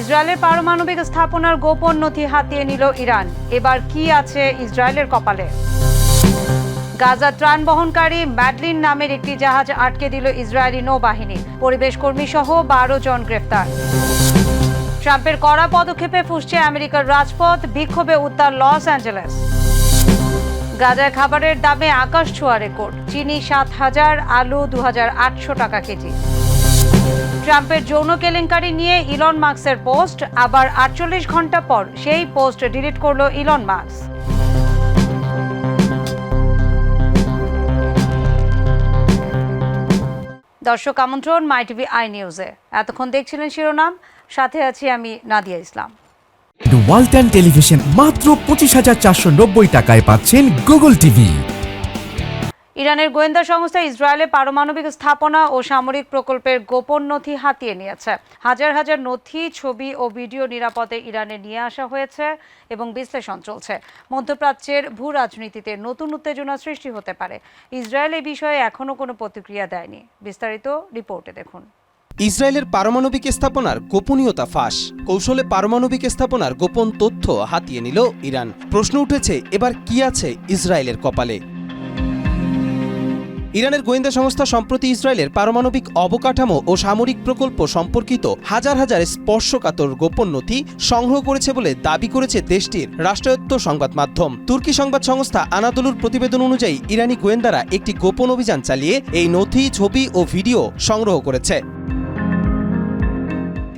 ইসরায়েলের পারমাণবিক স্থাপনার গোপন নথি হাতিয়ে নিল ইরান। এবার কি আছে ইসরায়েলের কপালে? গাজা ত্রাণ বহনকারী ম্যাডলিন নামের একটি জাহাজ আটকে দিল ইসরায়েলি নৌবাহিনী। পরিবেশ কর্মী সহ বারো জন গ্রেফতার ট্রাম্পের কড়া পদক্ষেপে ফুসছে আমেরিকার রাজপথ, বিক্ষোভে উত্তাল লস অ্যাঞ্জেলেস। গাজায় খাবারের দামে আকাশ ছোঁয়া রেকর্ড। চিনি সাত হাজার, আলু দু টাকা কেজি। ট্রাম্পের যৌন কেলেঙ্কারি নিয়ে ইলন মার্কসের পোস্ট, আবার আটচল্লিশ ঘণ্টা পর সেই পোস্ট ডিলিট করল ইলন মার্কস দর্শক আমন্ত্রণ মাই টিভি আই নিউজে। এতক্ষণ দেখছিলেন শিরোনাম, সাথে আছি আমি নাদিয়া ইসলাম। ওয়ালটন টেলিভিশন মাত্র পঁচিশ হাজার চারশো নব্বই টাকায় পাচ্ছেন গুগল টিভি ইরানের গোয়েন্দা সংস্থা ইসরায়েলের পারমাণবিক স্থাপনা ও সামরিক প্রকল্পের গোপন নথি হাতিয়ে নিয়েছে। হাজার হাজার নথি, ছবি ও ভিডিও নিরাপদে ইরানে নিয়ে আসা হয়েছে এবং বিশ্লেষণ চলছে। মধ্যপ্রাচ্যের ভূ রাজনীতিতে নতুন উত্তেজনা সৃষ্টি হতে পারে। ইসরায়েল এই বিষয়ে এখনও কোনো প্রতিক্রিয়া দেয়নি। বিস্তারিত রিপোর্টে দেখুন। ইসরায়েলের পারমাণবিক স্থাপনার গোপনীয়তা ফাঁস। কৌশলে পারমাণবিক স্থাপনার গোপন তথ্য হাতিয়ে নিল ইরান। প্রশ্ন উঠেছে, এবার কি আছে ইসরায়েলের কপালে? ইরানের গোয়েন্দা সংস্থা সম্প্রতি ইসরায়েলের পারমাণবিক অবকাঠামো ও সামরিক প্রকল্প সম্পর্কিত হাজার হাজার স্পর্শকাতর গোপন নথি সংগ্রহ করেছে বলে দাবি করেছে দেশটির রাষ্ট্রায়ত্ত সংবাদ মাধ্যম। তুর্কি সংবাদ সংস্থা আনাদলুর প্রতিবেদন অনুযায়ী ইরানি গোয়েন্দারা একটি গোপন অভিযান চালিয়ে এই নথি, ছবি ও ভিডিও সংগ্রহ করেছে।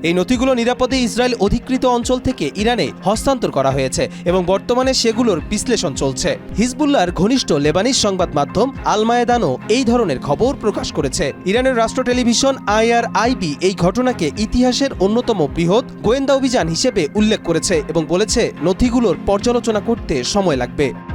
এই নথিগুলো নিরাপদে ইসরায়েল অধিকৃত অঞ্চল থেকে ইরানে হস্তান্তর করা হয়েছে এবং বর্তমানে সেগুলোর বিশ্লেষণ চলছে। হিজবুল্লাহর ঘনিষ্ঠ লেবানিস সংবাদ মাধ্যম আল মায়েদানও এই ধরনের খবর প্রকাশ করেছে। ইরানের রাষ্ট্র টেলিভিশন আইআরআইবি এই ঘটনাকে ইতিহাসের অন্যতম বৃহৎ গোয়েন্দা অভিযান হিসেবে উল্লেখ করেছে এবং বলেছে, নথিগুলোর পর্যালোচনা করতে সময় লাগবে।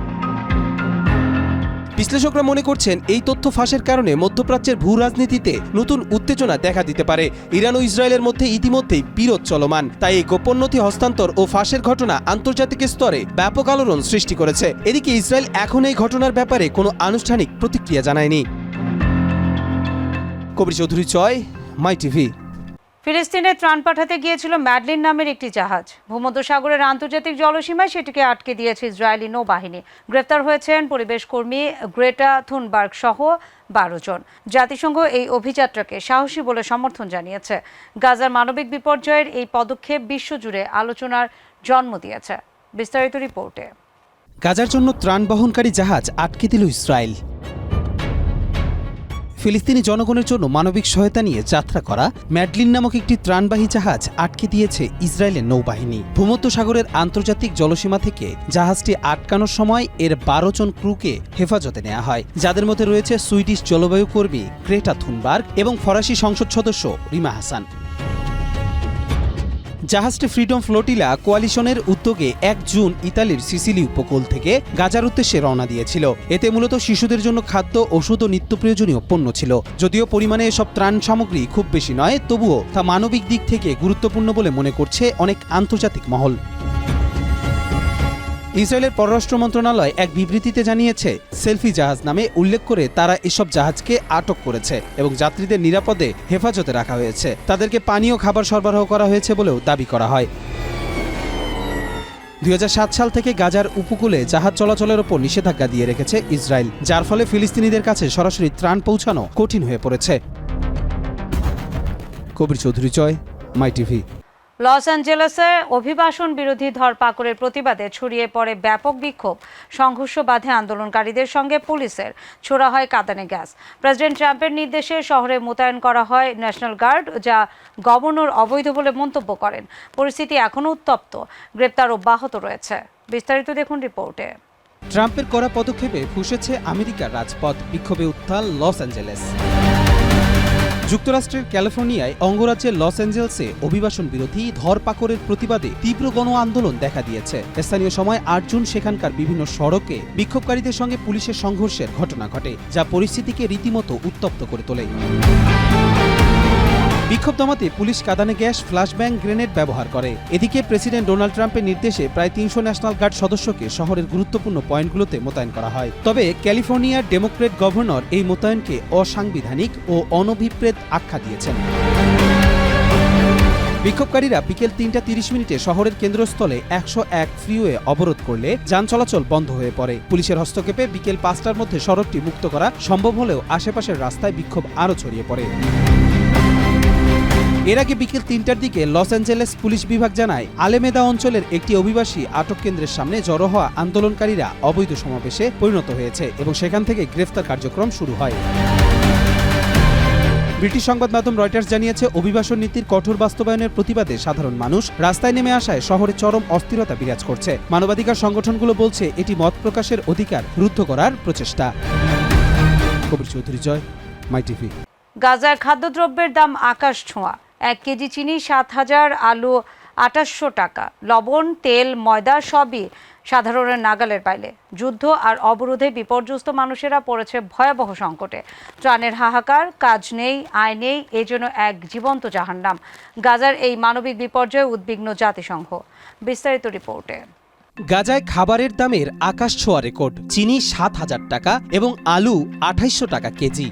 বিশ্লেষকরা মনে করছেন এই তথ্য ফাঁসের কারণে মধ্যপ্রাচ্যের ভূ রাজনীতিতে নতুন উত্তেজনা দেখা দিতে পারে। ইরান ও ইসরায়েলের মধ্যে ইতিমধ্যেই বিরোধ চলমান। তাই এই গোপন নথি হস্তান্তর ও ফাঁসের ঘটনা আন্তর্জাতিক স্তরে ব্যাপক আলোড়ন সৃষ্টি করেছে। এদিকে ইসরায়েল এখন এই ঘটনার ব্যাপারে কোনো আনুষ্ঠানিক প্রতিক্রিয়া জানায়নি। কবির চৌধুরী চয়, মাই টিভি। ফিলিস্তিনে ত্রাণ পাঠাতে গিয়েছিল ম্যাডলিন নামের একটি জাহাজ। ভূমধ্যসাগরের আন্তর্জাতিক জলসীমায় সেটিকে আটকে দিয়েছে ইসরায়েলি নৌবাহিনী। গ্রেপ্তার হয়েছেন পরিবেশ কর্মী গ্রেটা থুনবার্গ সহ বারো জন। জাতিসংঘ এই অভিযাত্রাকে সাহসী বলে সমর্থন জানিয়েছে। গাজার মানবিক বিপর্যয়ের এই পদক্ষেপ বিশ্বজুড়ে আলোচনার জন্ম দিয়েছে। বিস্তারিত রিপোর্টে। গাজার জন্য ত্রাণ বহনকারী জাহাজ আটকে দিল ইসরায়েল। ফিলিস্তিনি জনগণের জন্য মানবিক সহায়তা নিয়ে যাত্রা করা, ম্যাডলিন নামক একটি ত্রাণবাহী জাহাজ আটকে দিয়েছে ইসরায়েলের নৌবাহিনী। ভূমধ্য সাগরের আন্তর্জাতিক জলসীমা থেকে জাহাজটি আটকানোর সময় এর বারো জন ক্রুকে হেফাজতে নেওয়া হয়, যাদের মধ্যে রয়েছে সুইডিশ জলবায়ু কর্মী ক্রেটা থুনবার্গ এবং ফরাসি সংসদ সদস্য রিমা হাসান। জাহাজটি ফ্রিডম ফ্লোটিলা কোয়ালিশনের উদ্যোগে এক জুন ইতালির সিসিলি উপকূল থেকে গাজার উদ্দেশ্যে রওনা দিয়েছিল। এতে মূলত শিশুদের জন্য খাদ্য, ওষুধ ও নিত্য প্রয়োজনীয় পণ্য ছিল। যদিও পরিমাণে এসব ত্রাণ সামগ্রী খুব বেশি নয়, তবুও তা মানবিক দিক থেকে গুরুত্বপূর্ণ বলে মনে করছে অনেক আন্তর্জাতিক মহল। ইসরায়েলের পররাষ্ট্র মন্ত্রণালয় এক বিবৃতিতে জানিয়েছে, সেলফি জাহাজ নামে উল্লেখ করে তারা এসব জাহাজকে আটক করেছে এবং যাত্রীদের নিরাপদে হেফাজতে রাখা হয়েছে। তাদেরকে পানীয় খাবার সরবরাহ করা হয়েছে বলেও দাবি করা হয়। দু হাজার সাত সাল থেকে গাজার উপকূলে জাহাজ চলাচলের ওপর নিষেধাজ্ঞা দিয়ে রেখেছে ইসরায়েল, যার ফলে ফিলিস্তিনিদের কাছে সরাসরি ত্রাণ পৌঁছানো কঠিন হয়ে পড়েছে। Kabir Chowdhury Joy my TV. Los অ্যাঞ্জেলেসে অভিবাসন বিরোধী ধরপাকড়ের প্রতিবাদে ছড়িয়ে পড়ে ব্যাপক বিক্ষোভ। সংঘর্ষ বাধে আন্দোলনকারীদের সঙ্গে পুলিশের। ছোড়া হয় কাঁদানে গ্যাস। প্রেসিডেন্ট ট্রাম্পের নির্দেশে শহরে মোতায়েন করা হয় ন্যাশনাল গার্ড, যা গভর্নর অবৈধ বলে মন্তব্য করেন। পরিস্থিতি এখনও উত্তপ্ত। গ্রেপ্তার অব্যাহত রয়েছে। বিস্তারিত দেখুন রিপোর্টে। ট্রাম্পের করা পদক্ষেপে ফুসেছে আমেরিকার রাজপথ। বিক্ষোভে উত্তাল লস অ্যাঞ্জেলেস। যুক্তরাষ্ট্রের ক্যালিফোর্নিয়ায় অঙ্গরাজ্যের লস অ্যাঞ্জেলসে অভিবাসন বিরোধী ধরপাকড়ের প্রতিবাদে তীব্র গণ আন্দোলন দেখা দিয়েছে। স্থানীয় সময় আট জুন সেখানকার বিভিন্ন সড়কে বিক্ষোভকারীদের সঙ্গে পুলিশের সংঘর্ষের ঘটনা ঘটে, যা পরিস্থিতিকে রীতিমতো উত্তপ্ত করে তোলে। বিক্ষোভ দমাতে পুলিশ কাদানে গ্যাস ফ্ল্যাশব্যাং গ্রেনেড ব্যবহার করে। এদিকে প্রেসিডেন্ট ডোনাল্ড ট্রাম্পের নির্দেশে প্রায় তিনশো ন্যাশনাল গার্ড সদস্যকে শহরের গুরুত্বপূর্ণ পয়েন্টগুলোতে মোতায়েন করা হয়। তবে ক্যালিফোর্নিয়ার ডেমোক্রেট গভর্নর এই মোতায়েনকে অসাংবিধানিক ও অনভিপ্রেত আখ্যা দিয়েছেন। বিক্ষোভকারীরা বিকেল তিনটা তিরিশ মিনিটে শহরের কেন্দ্রস্থলে একশো এক ফ্রিওয়ে অবরোধ করলে যান চলাচল বন্ধ হয়ে পড়ে। পুলিশের হস্তক্ষেপে বিকেল পাঁচটার মধ্যে সড়কটি মুক্ত করা সম্ভব হলেও আশেপাশের রাস্তায় বিক্ষোভ আরও ছড়িয়ে পড়ে। এর আগে বিকেল তিনটার দিকে লস অ্যাঞ্জেলেস পুলিশ বিভাগ জানায়, আলেমেদা অঞ্চলের একটি অভিবাসী আটক কেন্দ্রের সামনে জড়ো হওয়া আন্দোলনকারীরা অবৈধ সমাবেশে পরিণত হয়েছে এবং সেখান থেকে গ্রেফতার কার্যক্রম শুরু হয়। ব্রিটিশ সংবাদ মাধ্যম রয়টার্স জানিয়েছে, অভিবাসন নীতির কঠোর বাস্তবায়নের প্রতিবাদে সাধারণ মানুষ রাস্তায় নেমে আসায় শহরে চরম অস্থিরতা বিরাজ করছে। মানবাধিকার সংগঠনগুলো বলছে, এটি মত প্রকাশের অধিকার রুদ্ধ করার প্রচেষ্টা। Kabir Chowdhury, Joy, my TV. গাজায় খাদ্যদ্রব্যের দাম আকাশ ছোঁয়া। এক কেজি চিনি, সাত হাজার আলু, আটাশশো টাকা। লবণ, তেল, ময়দা সবই সাধারণের নাগালের বাইরে। যুদ্ধ আর অবরোধে বিপর্যস্ত মানুষেরা পড়েছে ভয়াবহ সংকটে। ত্রাণের হাহাকার, কাজ নেই, আয় নেই, এ জন্য এক জীবন্ত জাহান্নাম। গাজার এই মানবিক বিপর্যয়ে উদ্বিগ্ন জাতিসংঘ। বিস্তারিত রিপোর্টে। গাজায় খাবারের দামের আকাশ ছোঁয়া রেকর্ড। চিনি সাত হাজার টাকা এবং আলু আঠাইশশো টাকা কেজি।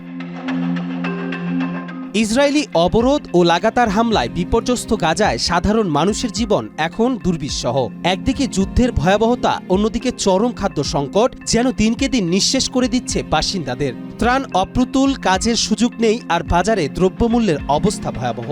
ইসরায়েলি অবরোধ ও লাগাতার হামলায় বিপর্যস্ত গাজায় সাধারণ মানুষের জীবন এখন দুর্বিষহ। একদিকে যুদ্ধের ভয়াবহতা, অন্যদিকে চরম খাদ্য সংকট যেন দিনকে দিন নিঃশেষ করে দিচ্ছে বাসিন্দাদের। ত্রাণ অপ্রতুল কাজের সুযোগ নেই আর বাজারে দ্রব্যমূল্যের অবস্থা ভয়াবহ।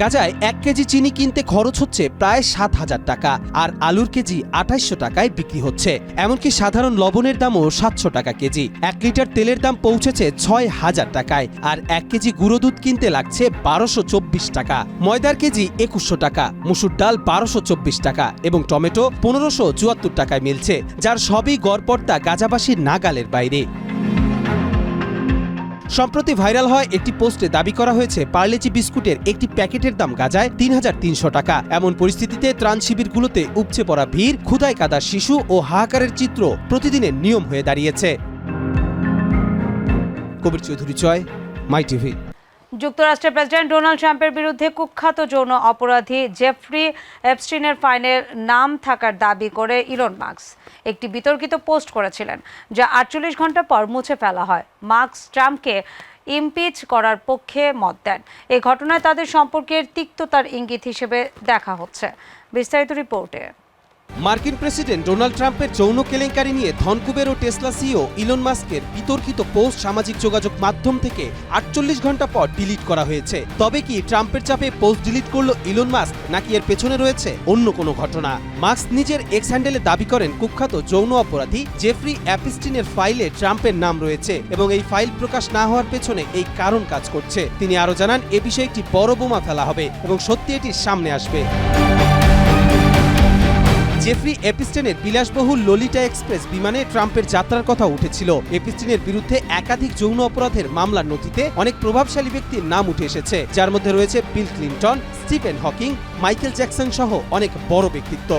গাজায় এক কেজি চিনি কিনতে খরচ হচ্ছে প্রায় সাত হাজার টাকা, আর আলুর কেজি আঠাইশশো টাকায় বিক্রি হচ্ছে। এমনকি সাধারণ লবণের দামও সাতশো টাকা কেজি। এক লিটার তেলের দাম পৌঁছেছে ছয় হাজার টাকায়, আর এক কেজি গুঁড়ো দুধ কিনতে লাগছে বারোশো চব্বিশ টাকা। ময়দার কেজি একুশশো টাকা, মুসুর ডাল বারোশো চব্বিশ টাকা এবং টমেটো পনেরোশো চুয়াত্তর টাকায় মিলছে, যার সবই গড়পড়তা গাজাবাসীর নাগালের বাইরে। সম্প্রতি ভাইরাল হয় একটি পোস্টে দাবি করা হয়েছে, পার্লেজি বিস্কুটের একটি প্যাকেটের দাম গাজায় তিন হাজার তিনশো টাকা। এমন পরিস্থিতিতে ত্রাণ শিবিরগুলোতে উপচে পড়া ভিড় ক্ষুদায় কাদা শিশু ও হাহাকারের চিত্র প্রতিদিনের নিয়ম হয়ে দাঁড়িয়েছে। Kabir Chowdhury Joy, my TV. যুক্তরাষ্ট্রের প্রেসিডেন্ট ডোনাল্ড ট্রাম্পের বিরুদ্ধে কুখ্যাত যৌন অপরাধী জেফ্রি এপস্টিনের ফাইনের নাম থাকার দাবি করে ইলন মার্কস একটি বিতর্কিত পোস্ট করেছিলেন, যা আটচল্লিশ ঘণ্টা পর মুছে ফেলা হয়। মার্কস ট্রাম্পকে ইমপিচ করার পক্ষে মত দেন। এই ঘটনায় তাদের সম্পর্কের তিক্ততার ইঙ্গিত হিসেবে দেখা হচ্ছে। বিস্তারিত রিপোর্টে। মার্কিন প্রেসিডেন্ট ডোনাল্ড ট্রাম্পের যৌন কেলেঙ্কারি নিয়ে ধনকুবের ও টেসলা সিও ইলন মাস্কের বিতর্কিত পোস্ট সামাজিক যোগাযোগ মাধ্যম থেকে আটচল্লিশ ঘণ্টা পর ডিলিট করা হয়েছে। তবে কি ট্রাম্পের চাপে পোস্ট ডিলিট করল ইলন মাস্ক, নাকি এর পেছনে রয়েছে অন্য কোনো ঘটনা? মাস্ক নিজের এক্স হ্যান্ডেলে দাবি করেন কুখ্যাত যৌন অপরাধী জেফ্রি অ্যাপিস্টিনের ফাইলে ট্রাম্পের নাম রয়েছে এবং এই ফাইল প্রকাশ না হওয়ার পেছনে এই কারণ কাজ করছে। তিনি আরও জানান, এ বিষয়ে একটি বড় বোমা ফেলা হবে এবং সত্যি এটি সামনে আসবে। জেফ্রি এপিস্টেনের বিলাসবহুল ললিটা এক্সপ্রেস বিমানে ট্রাম্পের যাত্রার কথা উঠেছিল। এপিস্টেনের বিরুদ্ধে একাধিক যৌন অপরাধের মামলার নথিতে অনেক প্রভাবশালী ব্যক্তির নাম উঠে এসেছে, যার মধ্যে রয়েছে Bill Clinton, Stephen Hawking, Michael Jackson সহ অনেক বড় ব্যক্তিত্ব।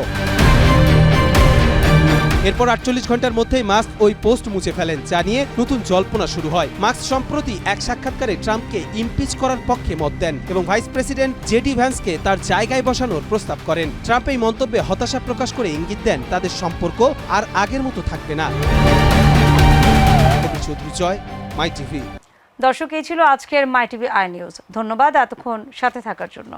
এরপর আটচল্লিশ ঘণ্টার মধ্যেই মাস্ক ওই পোস্ট মুছে ফেলেন, যা নিয়ে নতুন জল্পনা শুরু হয়। মাস্ক সম্প্রতি এক সাক্ষাৎকারে ট্রাম্পকে ইমপিচ করার পক্ষে মত দেন এবং ভাইস প্রেসিডেন্ট জেডি ভ্যান্সকে তার জায়গায় বসানোর প্রস্তাব করেন। ট্রাম্প এই মন্তব্যে হতাশা প্রকাশ করে ইঙ্গিত দেন, তাদের সম্পর্ক আর আগের মতো থাকবে না। দর্শক, এই ছিল আজকের মাই টিভি আই নিউজ। ধন্যবাদ এতক্ষণ সাথে থাকার জন্য।